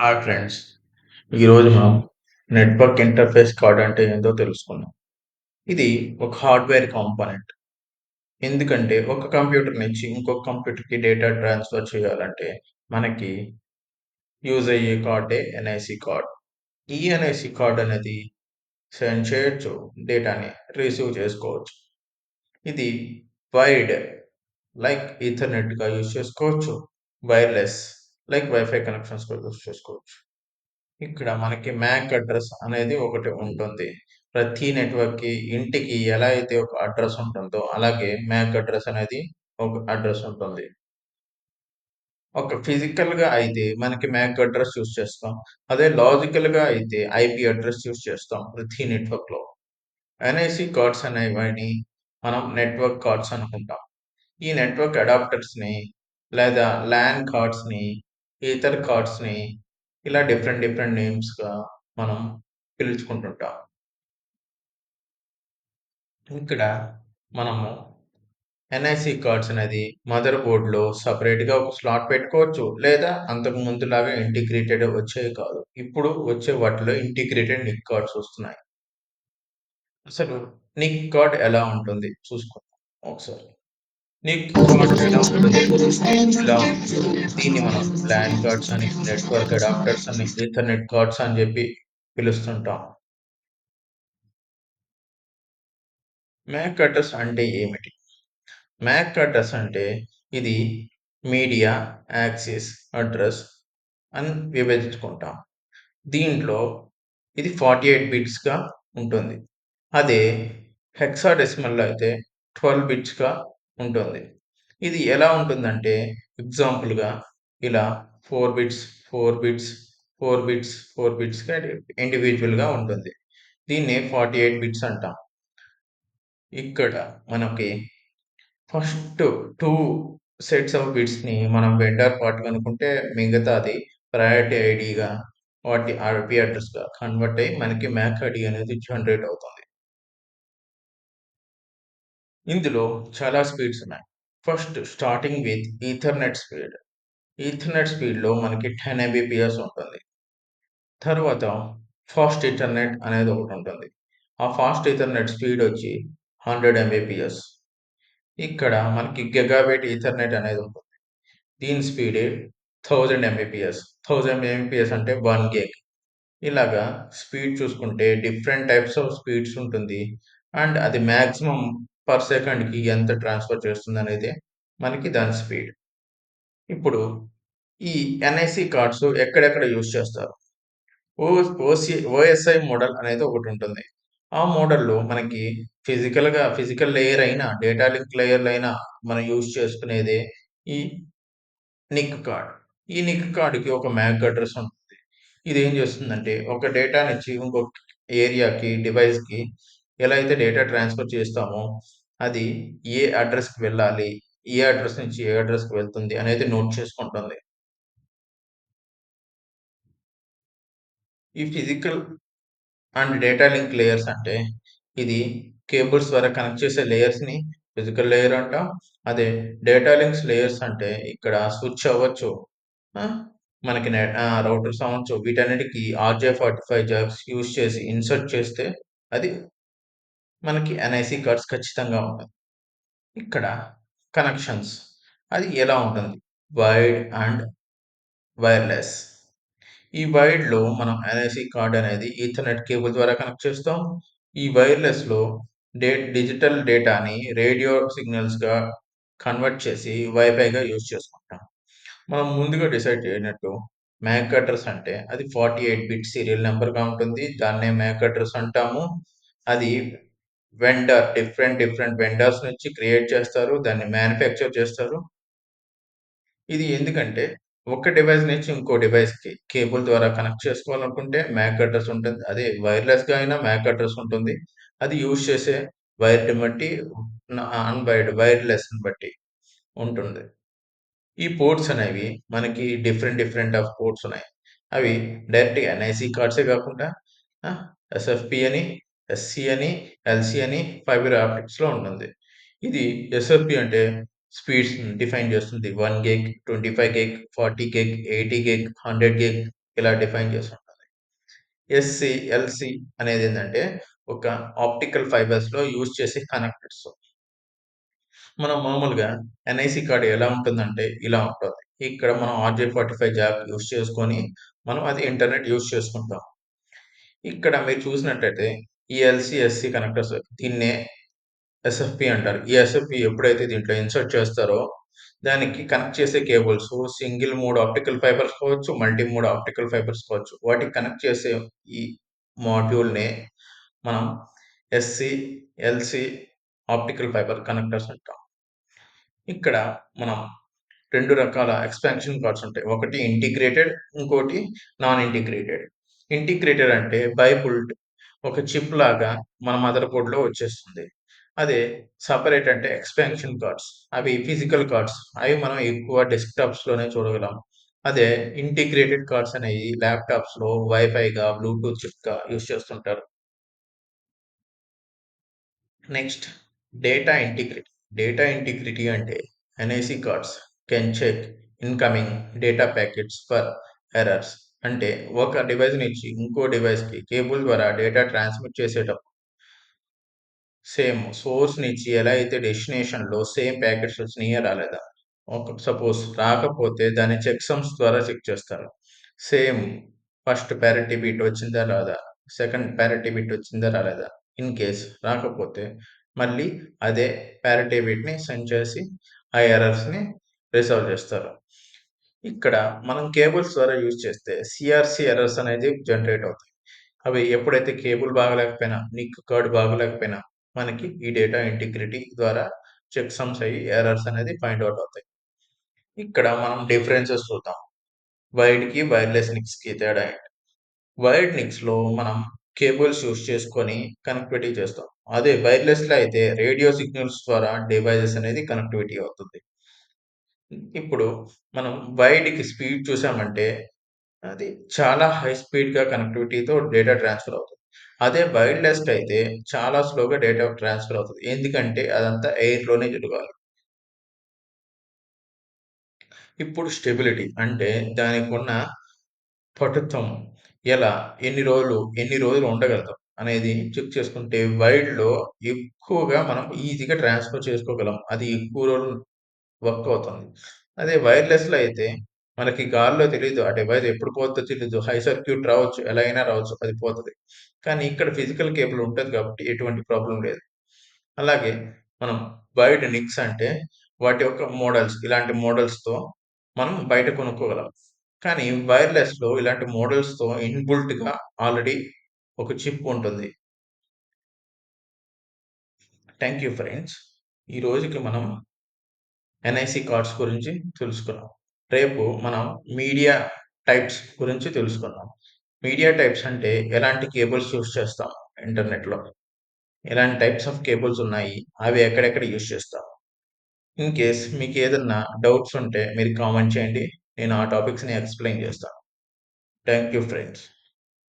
Hi friends ఈరోజు మనం network interface card అంటే ఏంటో తెలుసుకుందాం. ఇది ఒక హార్డ్వేర్ కాంపోనెంట్ ఎందుకంటే ఒక కంప్యూటర్ నుంచి ఇంకొక కంప్యూటర్కి డేటా ట్రాన్స్ఫర్ చేయాలంటే మనకి యూజ్ అయ్యే కార్డే ఎన్ఐసి కార్డ్ ఈ ఎన్ఐసి కార్డ్ అనేది సెండ్ చేయొచ్చు డేటాని రిసీవ్ చేసుకోవచ్చు. ఇది వైడ్ లైక్ ఈథర్నెట్గా యూజ్ చేసుకోవచ్చు. Wireless like WiFi connections use చేసుకోవచ్చు. ఇక్కడ మనకి మ్యాక్ అడ్రస్ అనేది ఒకటి ఉంటుంది. ప్రతి నెట్వర్క్కి ఇంటికి ఎలా అయితే ఒక అడ్రస్ ఉంటుందో అలాగే మ్యాక్ అడ్రస్ అనేది ఒక అడ్రస్ ఉంటుంది. ఒక ఫిజికల్గా అయితే మనకి మ్యాక్ అడ్రస్ యూస్ చేస్తాం. అదే లాజికల్గా అయితే ఐపీ అడ్రస్ యూస్ చేస్తాం ప్రతి నెట్వర్క్లో ఎన్ఐసి కార్డ్స్ అనేవి మనం నెట్వర్క్ కార్డ్స్ అనుకుంటాం. ఈ నెట్వర్క్ అడాప్టర్స్ని లేదా ల్యాన్ కార్డ్స్ని ఈథర్ కార్డ్స్ని ఇలా డిఫరెంట్ డిఫరెంట్ నేమ్స్గా మనం పిలుచుకుంటుంటాం. ఇక్కడ మనము ఎన్ఐసి కార్డ్స్ అనేది మదర్ బోర్డ్లో సపరేట్గా ఒక స్లాట్ పెట్టుకోవచ్చు. లేదా అంతకు ముందులాగా ఇంటిగ్రేటెడ్ వచ్చేవి కాదు. ఇప్పుడు వచ్చే వాటిలో ఇంటిగ్రేటెడ్ నిక్ కార్డ్స్ వస్తున్నాయి. అసలు నిక్ కార్డ్ ఎలా ఉంటుంది? చూసుకుందాం. ఒకసారి. నీకు ఇలా దీన్ని మనం ల్యాండ్ కార్డ్స్ అని నెట్వర్క్ అడాప్టర్స్ అని ఈథర్నెట్ కార్డ్స్ అని చెప్పి పిలుస్తుంటాం. మ్యాక్ అడ్రస్ అంటే ఏమిటి? మ్యాక్ అడ్రస్ అంటే ఇది మీడియా యాక్సిస్ అడ్రస్ అని విభజించుకుంటాం. దీంట్లో ఇది ఫార్టీ ఎయిట్ బిట్స్గా ఉంటుంది. అదే హెక్సాడెసిమల్లో అయితే ట్వెల్వ్ బిట్స్గా ఉంటుంది. ఇది ఎలా ఉంటుందంటే ఎగ్జాంపుల్గా ఇలా four bits four bits four bits four బిట్స్గా ఇండివిజువల్గా ఉంటుంది. దీన్ని ఫార్టీ ఎయిట్ బిట్స్ అంటాం. ఇక్కడ మనకి ఫస్ట్ టూ సెట్స్ ఆఫ్ బిట్స్ని మనం వెండర్ పార్ట్ కనుక్కుంటే మిగతాది ప్రయారిటీ ఐడిగా వాటి ఆర్పి అడ్రస్గా కన్వర్ట్ అయ్యి మనకి మ్యాక్ ఐడి అనేది జనరేట్ అవుతుంది. ఇందులో చాలా స్పీడ్స్ ఉన్నాయి. First starting with Ethernet speed Ethernet స్పీడ్లో మనకి టెన్ ఎంబీపీఎస్ ఉంటుంది. తర్వాత ఫాస్ట్ ఈథర్నెట్ అనేది ఒకటి ఉంటుంది. ఆ ఫాస్ట్ ఈథర్నెట్ స్పీడ్ వచ్చి హండ్రెడ్ ఎంబీపీఎస్ ఇక్కడ మనకి గెగాబైట్ ఈథర్నెట్ అనేది ఉంటుంది. దీని speed thousand MBPS thousand MBPS అంటే వన్ గేగ్ ఇలాగా స్పీడ్ చూసుకుంటే డిఫరెంట్ టైప్స్ ఆఫ్ స్పీడ్స్ ఉంటుంది. అండ్ అది మ్యాక్సిమం పర్ సెకండ్కి ఎంత ట్రాన్స్ఫర్ చేస్తుంది అనేది మనకి దాని స్పీడ్ ఇప్పుడు ఈ ఎన్ఐసి కార్డ్స్ ఎక్కడెక్కడ యూజ్ చేస్తారు? ఓ ఓసి ఓఎస్ఐ మోడల్ అనేది ఒకటి ఉంటుంది. ఆ మోడల్లో మనకి ఫిజికల్గా ఫిజికల్ లేయర్ అయినా డేటా లింక్ లేయర్లు అయినా మనం యూజ్ చేసుకునేదే ఈ నిక్ కార్డ్ ఈ నిక్ కార్డ్కి ఒక మ్యాక్ అడ్రస్ ఉంటుంది. ఇది ఏం చేస్తుందంటే ఒక డేటానిచ్చి ఇంకొక ఏరియాకి డివైస్కి ఎలా అయితే డేటా ట్రాన్స్ఫర్ చేస్తామో అది ఏ అడ్రస్కి వెళ్ళాలి ఏ అడ్రస్ నుంచి ఏ అడ్రస్కి వెళ్తుంది అనేది నోట్ చేసుకుంటుంది. ఈ physical and data link layers అంటే ఇది కేబుల్స్ ద్వారా కనెక్ట్ చేసే లేయర్స్ని ఫిజికల్ లేయర్ అంటాం అదే డేటా లింక్స్ లేయర్స్ అంటే ఇక్కడ స్విచ్ అవ్వచ్చు. మనకి నెట్ రౌటర్స్ అవ్వచ్చు వీటన్నిటికి RJ forty five jacks use చేసి ఇన్సర్ట్ చేస్తే అది మనకి ఎన్ఐసి కార్డ్స్ ఖచ్చితంగా ఉంటుంది ఇక్కడ కనెక్షన్స్ అది ఎలా ఉంటుంది? వైడ్ అండ్ వైర్లెస్ ఈ వైడ్లో మనం ఎన్ఐసి కార్డ్ అనేది ఈథర్నెట్ కేబుల్ ద్వారా కనెక్ట్ చేస్తాం. ఈ వైర్లెస్లో డే డిజిటల్ డేటాని రేడియో సిగ్నల్స్గా కన్వర్ట్ చేసి వైఫైగా యూజ్ చేసుకుంటాం. మనం ముందుగా డిసైడ్ చేయనట్టు మ్యాక్ అడ్రస్ అంటే అది ఫార్టీ ఎయిట్ బిట్ సీరియల్ నెంబర్గా ఉంటుంది. దాన్నే మ్యాక్ అడ్రస్ అంటాము. అది వెండర్ డిఫరెంట్ డిఫరెంట్ వెండర్స్ నుంచి క్రియేట్ చేస్తారు దాన్ని మ్యానుఫ్యాక్చర్ చేస్తారు. ఇది ఎందుకంటే ఒక డివైస్ నుంచి ఇంకో డివైస్కి కేబుల్ ద్వారా కనెక్ట్ చేసుకోవాలనుకుంటే మ్యాక్ అడ్రస్ ఉంటుంది. అదే వైర్లెస్గా అయినా మ్యాక్ అడ్రస్ ఉంటుంది. అది యూజ్ చేసే వైర్ని బట్టి అన్వైర్డ్ వైర్లెస్ని బట్టి ఉంటుంది. ఈ పోర్ట్స్ అనేవి మనకి డిఫరెంట్ డిఫరెంట్ ఆఫ్ పోర్ట్స్ ఉన్నాయి. అవి డైరెక్ట్గా ఎన్ఐసి కార్డ్సే కాకుండా ఎస్ఎఫ్పి అని ఎస్సి అని ఎల్సి అని ఫైబర్ ఆప్టిక్స్లో ఉంటుంది. ఇది ఎస్ఎఫ్పి అంటే స్పీడ్స్ డిఫైన్ చేస్తుంది. One gig twenty five gig forty gig eighty gig hundred gig ఇలా డిఫైన్ చేస్తుంటుంది. ఎస్సి ఎల్సి అనేది ఏంటంటే ఒక ఆప్టికల్ ఫైబర్స్లో యూజ్ చేసే కనెక్టర్స్ మనం మామూలుగా ఎన్ఐసి కార్డు ఎలా ఉంటుందంటే ఇలా ఉంటుంది. ఇక్కడ మనం RJ forty five jack use చేసుకొని మనం అది ఇంటర్నెట్ యూస్ చేసుకుంటాం. ఇక్కడ మీరు చూసినట్టయితే ఈ ఎల్సి ఎస్సి కనెక్టర్స్ దీన్నే ఎస్ఎఫ్పి అంటారు. ఈ ఎస్ఎఫ్పి ఎప్పుడైతే దీంట్లో ఇన్సర్ట్ చేస్తారో దానికి కనెక్ట్ చేసే cables single mode optical fibers కావచ్చు మల్టీ మూడు ఆప్టికల్ ఫైబర్స్ కావచ్చు వాటికి కనెక్ట్ చేసే ఈ మాడ్యూల్నే మనం SC LC optical fiber connectors అంటాం. ఇక్కడ మనం రెండు రకాల ఎక్స్పాన్షన్ కార్డ్స్ ఉంటాయి. ఒకటి ఇంటిగ్రేటెడ్ ఇంకోటి నాన్ ఇంటిగ్రేటెడ్ ఇంటిగ్రేటెడ్ అంటే బైబుల్డ్ ఒక చిప్ లాగా మన మదర్ బోర్డ్లో వచ్చేస్తుంది. అదే సపరేట్ అంటే ఎక్స్పాన్షన్ కార్డ్స్ అవి ఫిజికల్ కార్డ్స్ అవి మనం ఎక్కువ డెస్క్టాప్స్లోనే చూడగలం. అదే ఇంటిగ్రేటెడ్ కార్డ్స్ అనేవి ల్యాప్టాప్స్లో వైఫైగా బ్లూటూత్ చిప్గా యూజ్ చేస్తుంటారు. Next data integrity data integrity అంటే NIC cards can check incoming data packets for errors అంటే ఒక డివైస్ నుంచి ఇంకో డివైస్కి కేబుల్ ద్వారా డేటా ట్రాన్స్మిట్ చేసేటప్పుడు సేమ్ సోర్స్ నుంచి ఎలా అయితే డెస్టినేషన్లో సేమ్ ప్యాకెట్స్ వచ్చినాయో రాలేదా? ఒక సపోజ్ రాకపోతే దాన్ని చెక్ సమ్స్ ద్వారా చెక్ చేస్తారు. సేమ్ ఫస్ట్ ప్యారిటీ బీట్ వచ్చిందా రాదా? సెకండ్ ప్యారిటీ బీట్ వచ్చిందా రాలేదా? ఇన్ కేస్ రాకపోతే మళ్ళీ అదే ప్యారిటీ బిట్ని సెండ్ చేసి ఆ ఎర్రర్స్ని రిసాల్వ్ చేస్తారు. ఇక్కడ మనం కేబుల్స్ ద్వారా యూజ్ చేస్తే సిఆర్సి ఎర్రర్స్ అనేది జనరేట్ అవుతాయి. అవి ఎప్పుడైతే కేబుల్ బాగలేకపోయినా నిక్ కార్డ్ బాగలేకపోయినా మనకి ఈ డేటా ఇంటిగ్రిటీ ద్వారా చెక్ సమ్స్ అయ్యి ఎర్రర్స్ అనేది ఫైండ్ అవుట్ అవుతాయి. ఇక్కడ మనం డిఫరెన్సెస్ చూద్దాం. వైడ్కి వైర్లెస్ నిక్స్కి తేడా ఏంటి? వైర్డ్ నిక్స్లో మనం కేబుల్స్ యూస్ చేసుకొని కనెక్టివిటీ చేస్తాం. అదే వైర్లెస్లో అయితే రేడియో సిగ్నల్స్ ద్వారా డివైజెస్ అనేది కనెక్టివిటీ అవుతుంది. ఇప్పుడు మనం వైడ్కి స్పీడ్ చూసామంటే అది చాలా హై స్పీడ్గా కనెక్టివిటీతో డేటా ట్రాన్స్ఫర్ అవుతుంది. అదే వైర్లెస్ అయితే చాలా స్లోగా డేటా ట్రాన్స్ఫర్ అవుతుంది. ఎందుకంటే అదంతా ఎయిర్లోనే జరగాలి. ఇప్పుడు స్టెబిలిటీ అంటే దానికి ఉన్న పటుత్వం. ఎలా? ఎన్ని రోజులు ఎన్ని రోజులు ఉండగలుగుతాం అనేది చెక్ చేసుకుంటే వైడ్లో ఎక్కువగా మనం ఈజీగా ట్రాన్స్ఫర్ చేసుకోగలం. అది ఎక్కువ రోజులు వర్క్ అవుతుంది. అదే వైర్లెస్లో అయితే మనకి గాల్లో తెలియదు ఆ డివైస్ ఎప్పుడు పోతుందో తెలియదు హై సర్క్యూట్ రావచ్చు ఎలా అయినా రావచ్చు అది పోతుంది. కానీ ఇక్కడ ఫిజికల్ కేబుల్ ఉంటుంది కాబట్టి ఎటువంటి ప్రాబ్లం లేదు. అలాగే మనం బయట నిక్స్ అంటే వాటి యొక్క మోడల్స్ ఇలాంటి మోడల్స్తో మనం బయట కొనుక్కోగలం. కానీ వైర్లెస్లో ఇలాంటి మోడల్స్తో ఇన్బుల్ట్గా ఆల్రెడీ ఒక చిప్ ఉంటుంది. Thank you friends. ఈ రోజుకి మనం ఎన్ఐసి కార్డ్స్ గురించి తెలుసుకున్నాం. రేపు మనం మీడియా టైప్స్ గురించి తెలుసుకుందాం. మీడియా టైప్స్ అంటే ఎలాంటి కేబుల్స్ యూస్ చేస్తాం ఇంటర్నెట్లో ఎలాంటి టైప్స్ ఆఫ్ కేబుల్స్ ఉన్నాయి? అవి ఎక్కడెక్కడ యూస్ చేస్తాం? ఇన్ కేస్ మీకు ఏదన్నా డౌట్స్ ఉంటే మీరు కామెంట్ చేయండి. నేను ఆ టాపిక్స్ని ఎక్స్ప్లెయిన్ చేస్తాను. Thank you friends